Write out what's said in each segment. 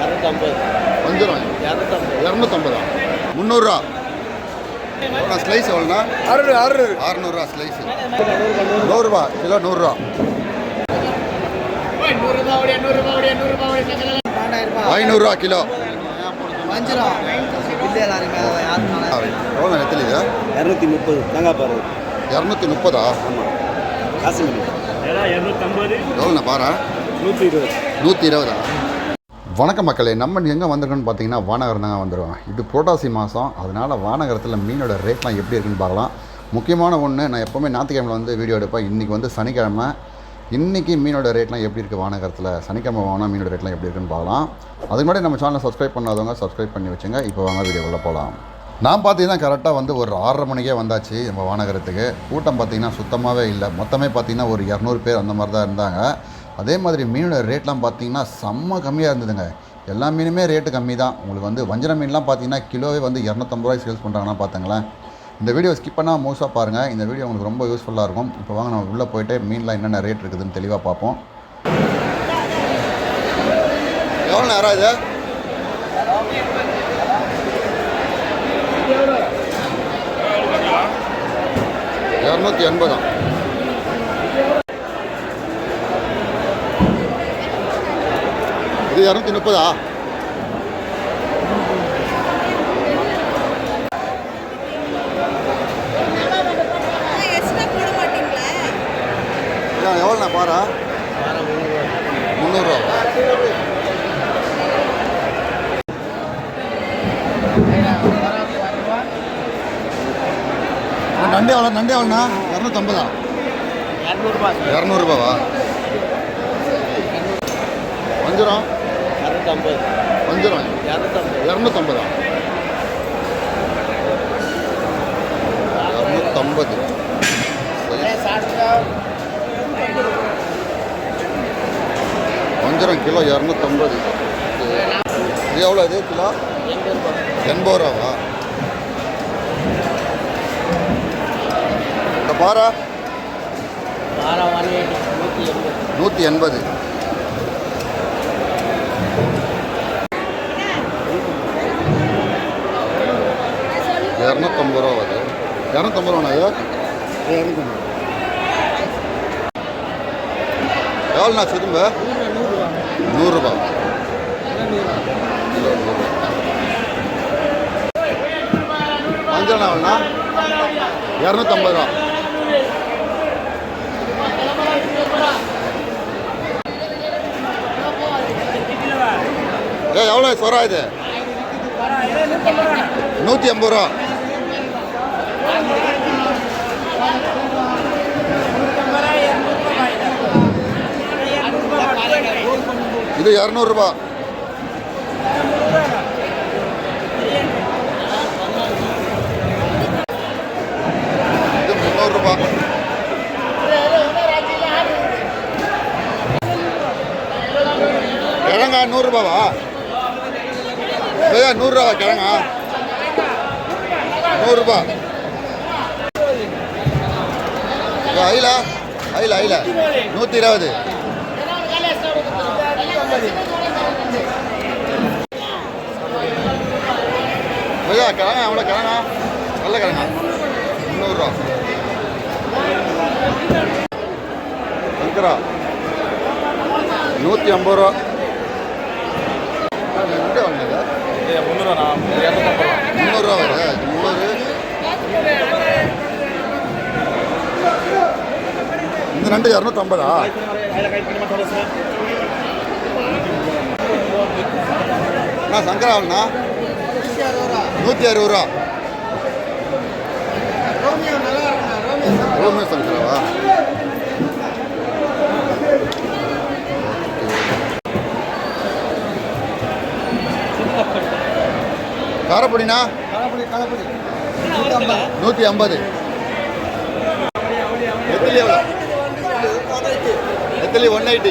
இரநூத்தம்பது. வஞ்சிரம் இரநூத்தம்பது. முந்நூறுரூவா. ஸ்லைஸ் எவ்வளோண்ணா? அறுநூறு அறுநூறு அறநூறுவா ஸ்லைஸ் நூறுரூவா கிலோ நூறுரூவா. ஐநூறுரூவா கிலோ. எவ்வளோ இது? இரநூத்தி முப்பது தேங்காய் பாரு இரநூத்தி முப்பதா? காசுமணி எவ்வளோண்ணா பாரு. நூற்றி இருபது. நூற்றி இருபதா? வணக்கம் மக்களே நம்ம எங்கே வந்திருக்கோன்னு பார்த்தீங்கன்னா வானகரம் தாங்க வந்துடுவோம் இது புரட்டாசி மாதம் அதனால் வானகரத்தில் மீனோட ரேட்லாம் எப்படி இருக்குன்னு பார்க்கலாம். முக்கியமான ஒன்று நான் எப்போவுமே ஞாயிற்றுக்கிழமை வந்து வீடியோ எடுப்பேன். இன்றைக்கி வந்து சனிக்கிழமை. இன்றைக்கி மீனோட ரேட்லாம் எப்படி இருக்குது வானகரத்தில்? சனிக்கிழமை வாங்கினா மீனோட ரேட்லாம் எப்படி இருக்குன்னு பார்க்கலாம். அதுக்கு முன்னாடி நம்ம சேனலை சப்ஸ்கிரைப் பண்ணாதவங்க சப்ஸ்கிரைப் பண்ணி வச்சுங்க. இப்போ வாங்க வீடியோக்குள்ளே போகலாம் நான் பார்த்தீங்கன்னா கரெக்டாக வந்து ஒரு ஆறரை மணிக்கே வந்தாச்சு நம்ம வானகரத்துக்கு. கூட்டம் பார்த்தீங்கன்னா சுத்தமாகவே இல்லை. மொத்தமே பார்த்தீங்கன்னா ஒரு இரநூறு பேர் அந்த மாதிரி தான் இருந்தாங்க. அதே மாதிரி மீனோட ரேட்லாம் பார்த்தீங்கன்னா செம்ம கம்மியாக இருந்ததுங்க. எல்லா மீனுமே ரேட்டு கம்மி தான் உங்களுக்கு வந்து வஞ்சர மீன்லாம் பார்த்தீங்கன்னா கிலோவே வந்து இரநூத்தம்பது ரூபாய் சேல்ஸ் பண்ணுறாங்கன்னா பார்த்துங்களேன் இந்த வீடியோ ஸ்கிப் பண்ணால் மோஸ்ட்டாக பாருங்கள் இந்த வீடியோ உங்களுக்கு ரொம்ப யூஸ்ஃபுல்லாக இருக்கும். இப்போ வாங்க நம்ம உள்ளே போயிட்டு மீன்லாம் என்னென்ன ரேட் இருக்குதுன்னு தெளிவாக பார்ப்போம். எவ்வளோ நேரம் இது இரநூத்தி எண்பதாம் இது இரநூத்தி முப்பதா? எவ்வளோண்ணா பாரா முந்நூறுரூவா நண்டு எவ்வளோ நண்டு எவ்வளோண்ணா? இரநூத்தம்பதா? இரநூறுபா இரநூறுபாவா? வஞ்சிரம்? இரநூத்தம்பது. வஞ்சிரம் இரநூத்தம்பது. இரநூத்தம்பதா? இரநூத்தம்பது. வஞ்சிரம் கிலோ இரநூத்தம்பது. இது எவ்வளோ இது கிலோ? எண்பது ரூபாவா? இந்த பாரா நூற்றி எண்பது. இரநூத்தம்பது ரூபா வருது. இரநூத்தம்பது ரூபாண்ணா இது? எவ்வளோண்ணா திரும்ப நூறுரூபா. நூறுரூபா மஞ்சள் எவ்வளோண்ணா? இரநூத்தம்பது ரூபா. ஏ எவ்வளோ சொரா இது? நூற்றி ஐம்பது ரூபா. இது இரநூறுபா இது முந்நூறுரூபா கிழங்கா நூறுரூபாவா ஐயா நூறுரூவா கிழங்கா? நூறுரூபா ஐல ஐல ஐல நூற்றி இருபது. ஐயா கிழங்கா எவ்வளோ கிழங்கா? நல்ல கிழங்கா. முந்நூறுரூவா. சங்கரா நூற்றி ஐம்பது ரூபா. முந்நூறுவா இரநூத்தம்பது முந்நூறுரூவா வருது? இது முந்நூறு இந்த நண்டு இரநூத்தம்பதா? அண்ணா சங்கராவண்ணா? நூற்றி அறுபது ரூபா. ரோமியோ சங்கராவா? காரப்படினா நூற்றி ஐம்பது. நெத்திலி எவ்வளோ நெத்திலி ஒன் எயிட்டி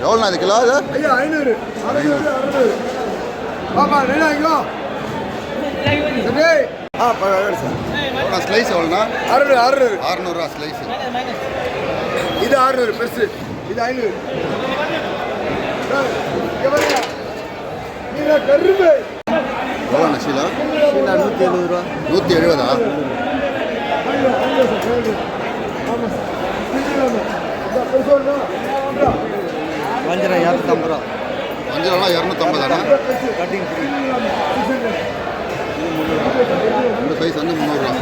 எவ்வளோண்ணா இது கிலோ அது ஐயா ஐநூறு. பாப்பா ரெண்டாயிரம் கிலோ. ஆ பரவாயில்ல சார். ஸ்லைஸ் எவ்வளோண்ணா அறுநூறு அறுநூறு. அறநூறுவா ஸ்லைஸு இது அறுநூறு பெருசு. இது ஐநூறு. கரும்பு. எவ்வளோண்ணா சீலா? நூற்றி எழுபது ரூபா. நூற்றி எழுபதா? வஞ்சிரம் இரநூத்தம்பது ரூபா. அஞ்சுலாம் இரநூத்தம்பதாண்ணா கட்டிங் இந்த சைஸ் வந்து முந்நூறுரூவா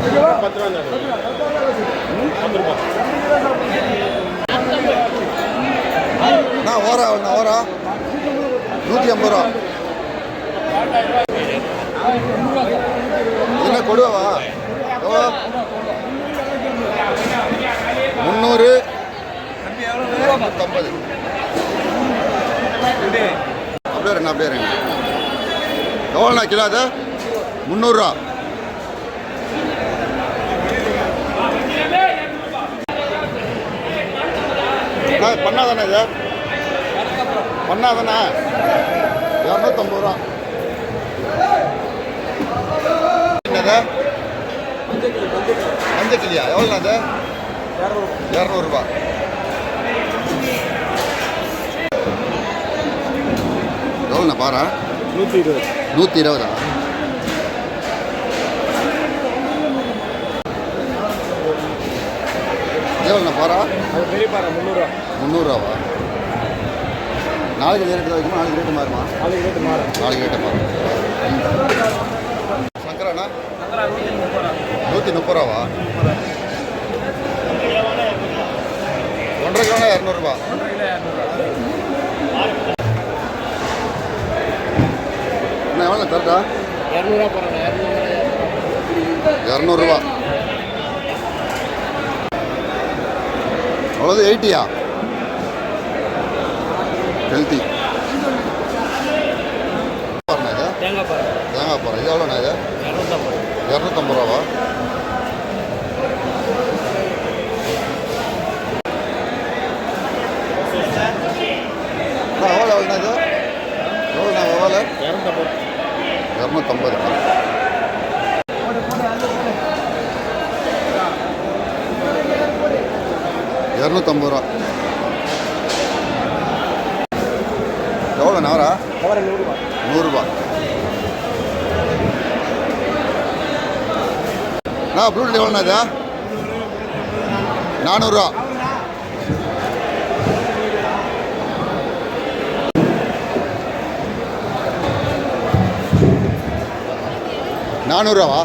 அண்ணா ஓரா அண்ணா ஓரா. நூற்றி ஐம்பது ரூபா. இது எவ்வளோ? முந்நூறு. நூற்றம்பது அப்படியே ரெண்டு அப்படியே ரெண்டு எவ்வளோண்ணா கிலோ அது? முந்நூறுரூவா. பண்ணாதானே இது? பண்ணாதானே? இரநூத்தம்பது ரூபா. மஞ்சள் கிளியா எவ்வளோண்ணா அது? இரநூறுபா எவ்வளோண்ணா பாரா நூற்றி இருபது. நூற்றி இருபதா? எவ்வளோண்ணா பாரா அது பெரிய பாறை முந்நூறுரூவா முந்நூறுரூவா நாளைக்கு ரேட்டு தான் வைக்குமா நாளைக்கு ரேட்டு மாறுமா? நாளைக்கு ரேட்டு மாறும். நாளைக்கு ரேட்டு மாறும். சங்கராண்ணா? நூற்றி முப்பது ரூபாவா ஒன்றரை கிலோனா இரநூறுபா. என்ன எவ்வளோ கரெக்டா இரநூறுவா இரநூறுபா. அவ்வளோது எயிட்டியா ஹெல்த்தி இது தேங்காய் பாரு தேங்காய் போகிறேன் இது எவ்வளோண்ணா இது இரநூத்தம்பது இரநூத்தம்பது ரூபாவா அண்ணா, எவ்வளோ எவ்வளோண்ணா இது எவ்வளோண்ணா எவ்வளோ இரநூத்தம்பது இரநூத்தம்பது இரநூத்தம்பது ரூபா. எவ்வளோ நாரா கவரை நூறுரூவா நூறுரூபா நான் ப்ளூட் எவ்வளோண்ணா இது? நானூறுரூவா நானூறுரூவா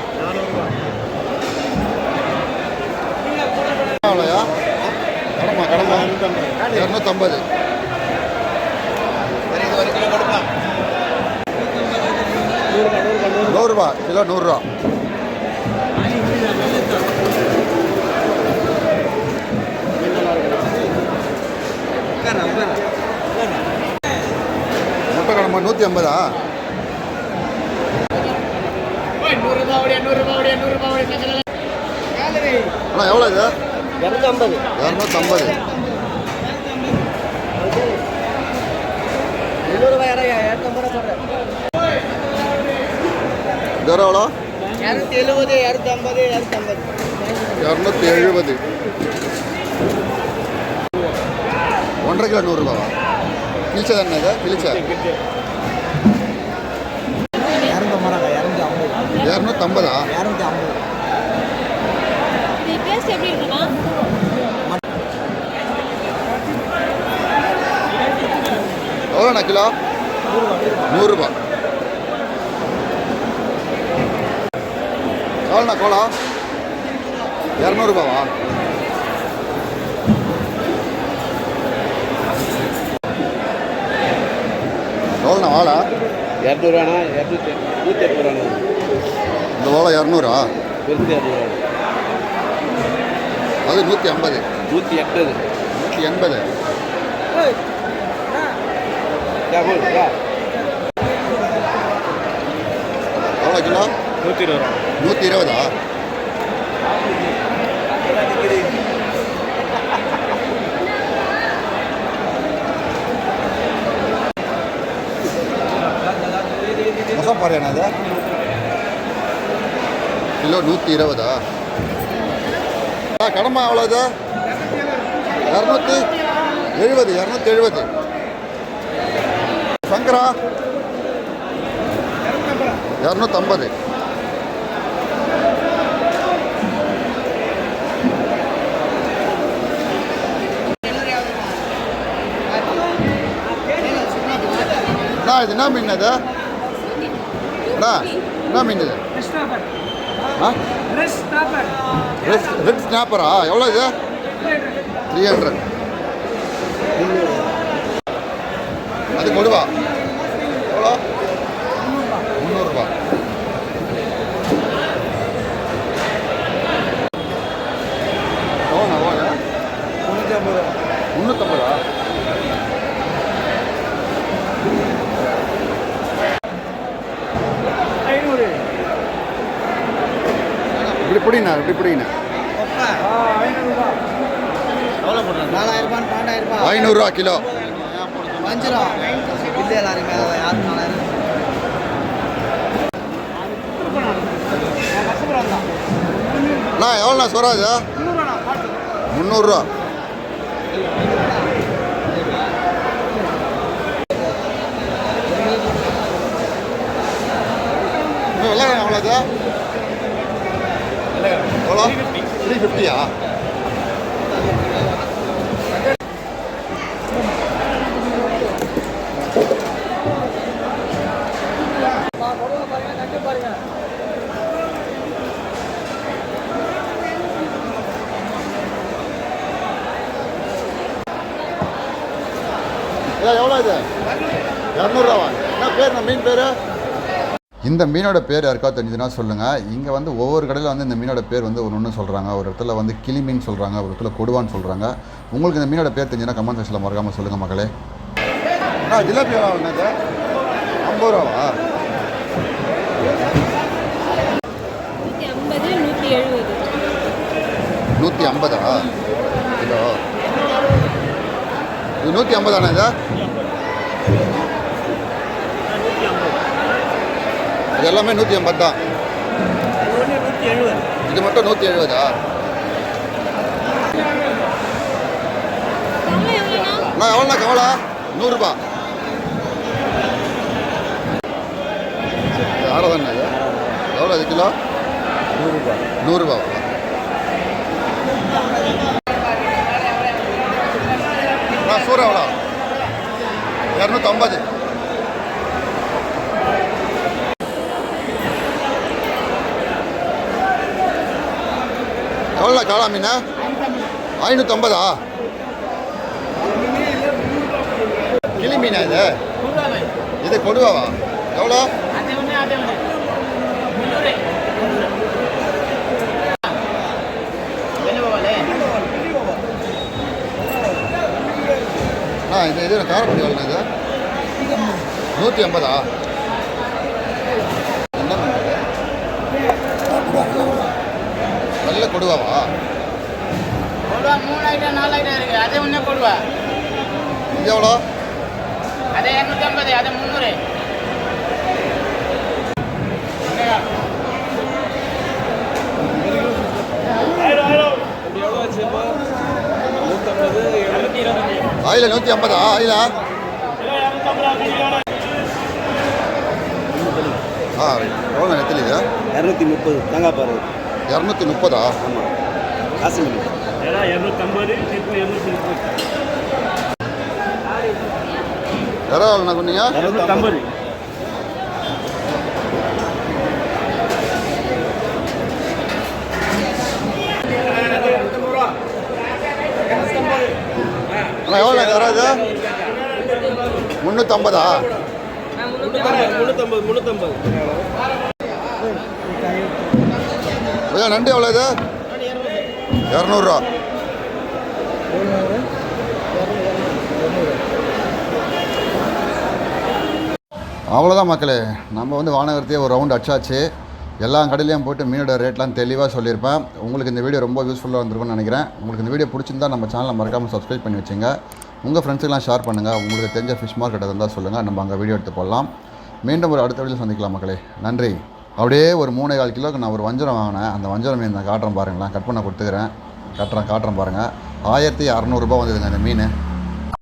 கடமா கடமா இரநூத்தம்பது நூறுரூவா கிலோ நூறுரூவா முட்டை கடமா நூற்றி ஐம்பதா அண்ணா எவ்வளோ இது இரநூத்தம்பது. இரநூத்தம்பது. முந்நூறுபா இரநூத்தம்பது ரூபா போடுறேன் இது வரை எவ்வளோ? இரநூத்தி எழுபது இரநூத்தம்பது இரநூத்தம்பது. இரநூத்தி எழுபது ஒன்றரை கிலோ நூறுரூபாவா கிழிச்சா தானே இது? கிழிச்சா? இரநூத்தம்பது இரநூத்தி ஐம்பது இரநூத்தம்பதா இரநூத்தி ஐம்பது இது டேஸ்ட் எப்படி இருக்குன்னா எவ்வளோண்ணா கிலோ? நூறுரூபா. எவ்வளோண்ணா கோலம் இரநூறுபாவா? எவ்வளோண்ணா வாழை? இரநூறுவாண்ணா இரநூத்தி நூற்றி எண்பது ரூபாண்ணா. இந்த வாழை இரநூறா? பெருசு இரநூறுவா. அது நூற்றி ஐம்பது. நூற்றி எண்பது. நூற்றி எண்பது. எவ்வளோ கிலோ? நூற்றி இருபது ரூபா. நூற்றி இருபதா? மொசம் பாருண்ணா அது நூற்றி இருபதா? கடமை அவ்வளோது. இரநூத்தி எழுபது இரநூத்தி எழுபது. சங்கரா இரநூத்தம்பது. அண்ணா இது என்ன மீன் அது? என்ன மீன் இது? ரெட் ஸ்னாப்பரா எவ்வளோ இது? த்ரீ ஹண்ட்ரட் அது கொடுவா? எவ்வளோ முந்நூறுரூபா எவ்வளோ எவ்வளோ முந்நூற்றம்பதா எப்படிண்ணா எப்படி இப்படி நாலாயிரம் ரூபாய் பன்னெண்டாயிரம் ரூபாய் ஐநூறுரூவா கிலோ. அஞ்சு ரூபா இல்லை நாலாயிரம் அண்ணா எவ்வளோண்ணா சொராஜா முந்நூறுரூவா வெள்ளைக்காரன் எவ்வளோது எவ்வளோ த்ரீ ஃபிஃப்டியா எவ்வளோ இது? இரநூறுவா. என்ன பேர் மீன் பேர்? இந்த மீனோட பேர் யாருக்காவது தெரிஞ்சதுன்னா சொல்லுங்கள் இங்கே வந்து ஒவ்வொரு கடையில் வந்து இந்த மீனோட பேர் வந்து ஒன்று ஒன்று சொல்கிறாங்க ஒரு இடத்துல வந்து கிளி மீன் சொல்கிறாங்க ஒரு இடத்துல கொடுவான்னு சொல்கிறாங்க உங்களுக்கு இந்த மீனோட பேர் தெரிஞ்சுன்னா கமெண்ட் செக்ஷனில் மறக்காமல் சொல்லுங்கள் மக்களே. அண்ணா ஜிலேபி ஐம்பது ரூபாவா? நூற்றி ஐம்பது நூற்றி எழுபது. நூற்றி ஐம்பதா? கிலோ இது நூற்றி ஐம்பதாண்ணா இது? இது எல்லாமே நூற்றி ஐம்பது தான் இது மட்டும் நூற்றி எழுபதா கவலை எவ்வளோண்ணா? கவலை? நூறுரூபா. ஆறதாண்ணா இது? எவ்வளோ இது கிலோ? நூறுரூபா. நூறுரூபாவா அண்ணா சூறா எவ்வளோ? இரநூத்தம்பது எவ்வளோ காளா மீனா ஐநூற்றம்பதா கிளி மீனா இது? இது கொடுவாவா? எவ்வளோ? ஆ இது இது காரப்படி எவ்வளோ இது நூற்றி ஐம்பதா என்ன மீன் இது? நல்ல கொடுவாவா கொடுவா மூணு ஐட்டம் நாலு ஐட்டம் இருக்கு. அதே ஒன்றே கொடுவா இது எவ்வளோ? அதே இரநூத்தம்பது அதே முந்நூறு. ஆயில நூற்றி ஐம்பதா ஆயிலா ஆ எவ்வளோ இது? இரநூத்தி முப்பது. தேங்காய் பாரு. இரநூத்தி முப்பதா? யாரோ என்ன சொன்னீங்க. அண்ணா எவ்வளோ யாராவது முந்நூற்றம்பதா முந்நூற்றம்பது முந்நூற்றம்பது ஐயா நண்டு எவ்வளோ இது? இரநூறுவா. அவ்வளோதான் மக்களே நம்ம வந்து வானகரத்தையே ஒரு ரவுண்ட் அடிச்சாச்சு. எல்லா கடையிலையும் போட்டு மீனோட ரேட்லாம் தெளிவாக சொல்லியிருப்பேன். உங்களுக்கு இந்த வீடியோ ரொம்ப யூஸ்ஃபுல்லாக இருந்திருக்கும்னு நினைக்கிறேன். உங்களுக்கு இந்த வீடியோ பிடிச்சிருந்தா நம்ம சேனலை மறக்காமல் சப்ஸ்கிரைப் பண்ணி வச்சுங்க. உங்கள் ஃப்ரெண்ட்ஸுக்கெலாம் ஷேர் பண்ணுங்கள் உங்களுக்கு தெரிஞ்ச ஃபிஷ் மார்க்கெட் இருந்தால் சொல்லுங்கள் நம்ம அங்கே வீடியோ எடுத்து போடலாம். மீண்டும் ஒரு அடுத்த வீடியோ சந்திக்கலாம் மக்களே. நன்றி. அப்படியே ஒரு மூணே கால் கிலோக்கு நான் ஒரு வஞ்சரம் வாங்கினேன். அந்த வஞ்சரம் மீன் நான் காட்டுறேன் பாருங்களேன். கட் பண்ண கொடுத்துக்கிறேன். கட்டுறேன் காட்டுறேன் பாருங்கள் ஆயிரத்தி அறநூறுபா வந்ததுங்க அந்த மீன்.